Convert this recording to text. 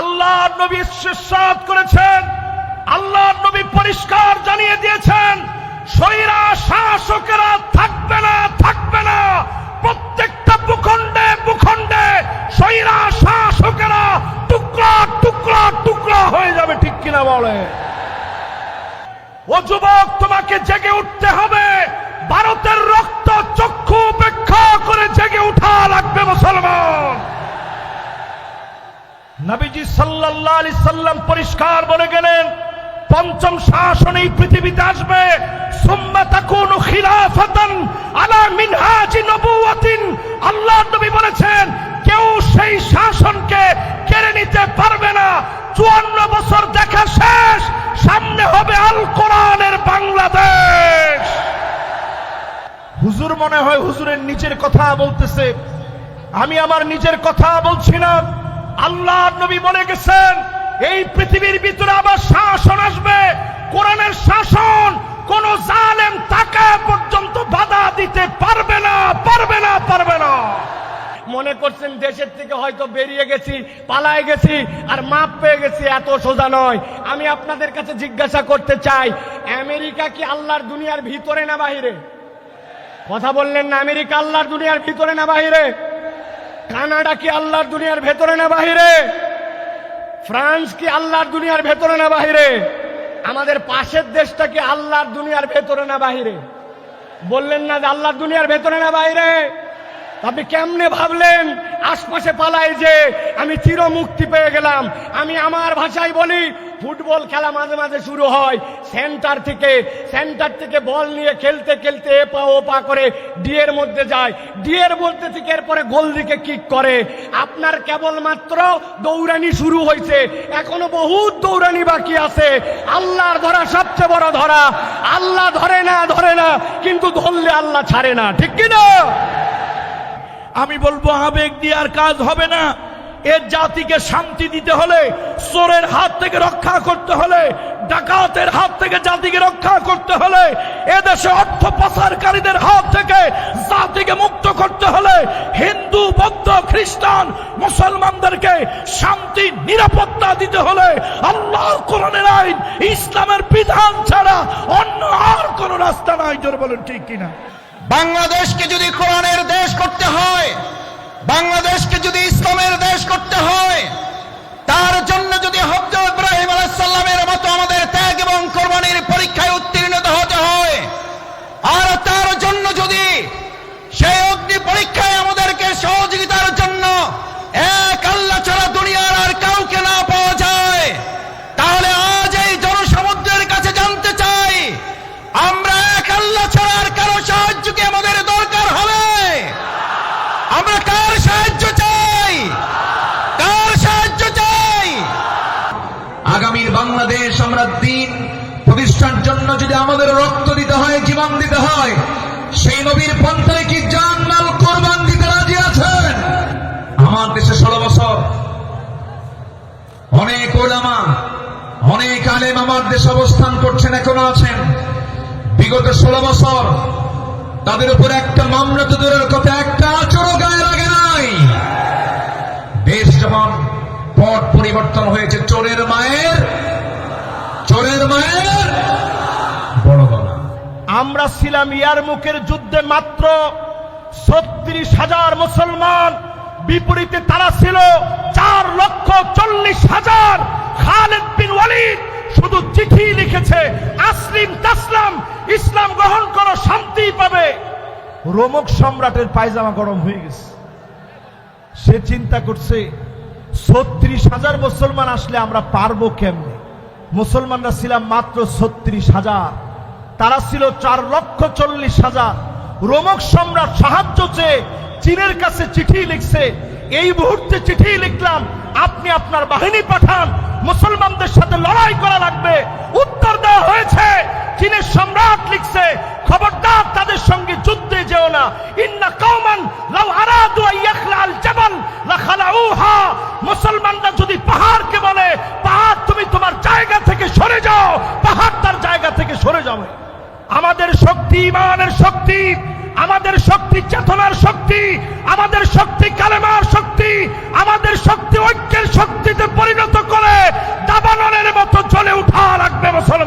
আল্লাহ নবী ইরশাদ করেছেন আল্লাহ নবী পরিষ্কার জানিয়ে দিয়েছেন, শরীরা শাসকেরা থাকবে না থাকবে না। প্রত্যেকটা ভূখণ্ডে ভূখণ্ডে শরীরা শাসকেরা টুকরা টুকরা টুকরা হয়ে যাবে, ঠিক কিনা বলে? ও যুবক, তোমাকে জেগে উঠতে হবে। ভারতের রক্ত চক্ষু উপেক্ষা করে জেগে উঠা লাগবে মুসলমান। নবীজি সাল্লাল্লাহু আলাইহি সাল্লাম পরিষ্কার বলে গেলেন, পঞ্চম শাসন এই পৃথিবীতে আসবে। সুম্মা তাকুনু খিলাফাতান আলা মিনহাজি নবুওয়াতিন। আল্লাহ নবী বলেছেন, কেউ সেই শাসনকে কেড়ে নিতে পারবে না। চুয়ান্ন বছর দেখা শেষ, সামনে হবে আল কোরআনের বাংলাদেশ। হুজুর মনে হয় হুজুরের নিজের কথা বলতেছে। আমি আমার নিজের কথা বলছি না। আল্লাহ নবী বলে গেছেন, এই পৃথিবীর ভিতরে আবার শাসন আসবে। কোরআনের শাসন কোন জালেম তাকে পর্যন্ত বাধা দিতে পারবে না পারবে না পারবে না। মনে করছেন দেশের থেকে হয়তো বেরিয়ে গেছি পালায় গেছি, আর মাপ পেয়ে গেছি, এত সোজা নয়। আমি আপনাদের কাছে জিজ্ঞাসা করতে চাই, আমেরিকা কি আল্লাহর দুনিয়ার ভিতরে না বাহিরে? কথা বললেন না, আমেরিকা আল্লাহর দুনিয়ার ভিতরে না বাহিরে? কানাডা কি আল্লাহর দুনিয়ার ভেতরে না বাহিরে। ফ্রান্স কি আল্লাহর দুনিয়ার ভেতরে না বাহিরে। আমাদের পাশের দেশটা কি আল্লাহর দুনিয়ার ভেতরে না বাহিরে। বললেন না যে আল্লাহর দুনিয়ার ভেতরে না বাইরে আপনি কেমনে ভাবলেন? আশপাশে পালাই যে আমি চির মুক্তি পেয়ে গেলাম। আমি আমার ভাষায় বলি ফুটবল খেলা মাঝে মাঝে শুরু হয়। সেন্টার থেকে সেন্টার থেকে বল নিয়ে খেলতে খেলতে এ পা ও পা করে ডিয়ের মধ্যে যায়। ডিয়ের মধ্যে থেকে এরপরে গোল দিকে কিক করে। আপনার কেবলমাত্র দৌড়ানি শুরু হয়েছে। এখনও বহুত দৌড়ানি বাকি আছে। আল্লাহর ধরা সবচেয়ে বড় ধরা। আল্লাহ ধরে না ধরে না, কিন্তু ধরলে আল্লাহ ছাড়ে না। ঠিক কিনা? আমি বলব, আবেগ দিয়ে আর কাজ হবে না। এর জাতিকে শান্তি দিতে হলে, চোরের হাত থেকে রক্ষা করতে হলে, ডাকাতের হাত থেকে জাতিকে রক্ষা করতে হলে, এদেশে অর্থ পাচারকারীদের হাত থেকে জাতিকে মুক্ত করতে হলে, হিন্দু, বৌদ্ধ, খ্রিস্টান, মুসলমানদেরকে শান্তি, নিরাপত্তা দিতে হলে আল্লাহ কোরআনের আইন, ইসলামের বিধান ছাড়া অন্য আর কোন রাস্তা নাই। জোর বলেন, ঠিক কিনা? বাংলাদেশকে যদি কোরআনের দেশ করতে হয়, বাংলাদেশকে যদি ইসলামের করতে হয়। তার জন্য যদি হজরত ইব্রাহিম আলাইসাল্লামের মতো আমাদের ত্যাগ এবং কোরবানির পরীক্ষায় উত্তীর্ণ হতে হয় আর তার জন্য যদি সেই অগ্নি পরীক্ষায় আমাদেরকে সহযোগিতার জন্য এক আল্লাহ ছাড়া দুনিয়ার আর কাউকে না পাওয়া যায় তাহলে আজ এই জনসমুদ্রের কাছে জানতে চাই আমরা এক আল্লাহ ছাড়া আর কারও সাহায্য কি আমাদের দরকার হবে আমরা কার সাহায্য চাই কার সাহায্য চাই আগামীর বাংলাদেশ আমরা দিন প্রতিষ্ঠার জন্য যদি আমাদের রক্ত দিতে হয়, জীবন দিতে হয়, সেই নবীর পন্থায় কি জান মাল কোরবান দিতে রাজি আছেন? আমার দেশে ষোলো বছর। অনেক ওলামা, অনেক আলেম আমার দেশে অবস্থান করছেন, এখনও আছেন। বিগত ষোলো বছর তাদের উপর একটা মামলা তো দূরের কথা, একটা আচরও গায়ে লাগে নাই। দেশ যেমন পট পরিবর্তন হয়েছে, চোরের মায়ের চোরের মায়ের? বড় গলা আমরা ছিলাম ইয়ার মুখের যুদ্ধে মাত্র ছত্রিশ হাজার মুসলমান। বিপরীতে তারা ছিল চার লক্ষ চল্লিশ হাজার। খালেদ বিন ওয়ালিদ শুধু চিঠি লিখেছে আসলিম তাসলাম ইসলাম গ্রহণ করো শান্তি পাবে। রোমক সম্রাটের পায়জামা গরম হয়ে গেছে। সে চিন্তা করছে ছত্রিশ হাজার মুসলমান আসলে আমরা পারব কেমনে? মুসলমানরা ছিলাম মাত্র ছত্রিশ হাজার। তারা ছিল চার লক্ষ চল্লিশ হাজার। রোমক সম্রাট সাহায্য চেয়ে চীনের কাছে চিঠি লিখছে। এই মুহূর্তে চিঠি লিখলাম, আপনি আপনার বাহিনী পাঠান, মুসলমানদের সাথে লড়াই করা লাগবে। উত্তর দেওয়া হয়েছে, চীনের সম্রাট লিখছে ইমানের শক্তি, আমাদের শক্তি চেতনার শক্তি, আমাদের শক্তি কালেমার শক্তি, আমাদের শক্তি ঐক্যের শক্তিতে পরিণত করে দাবানের মতো চলে উঠা লাগবে মুসলমান।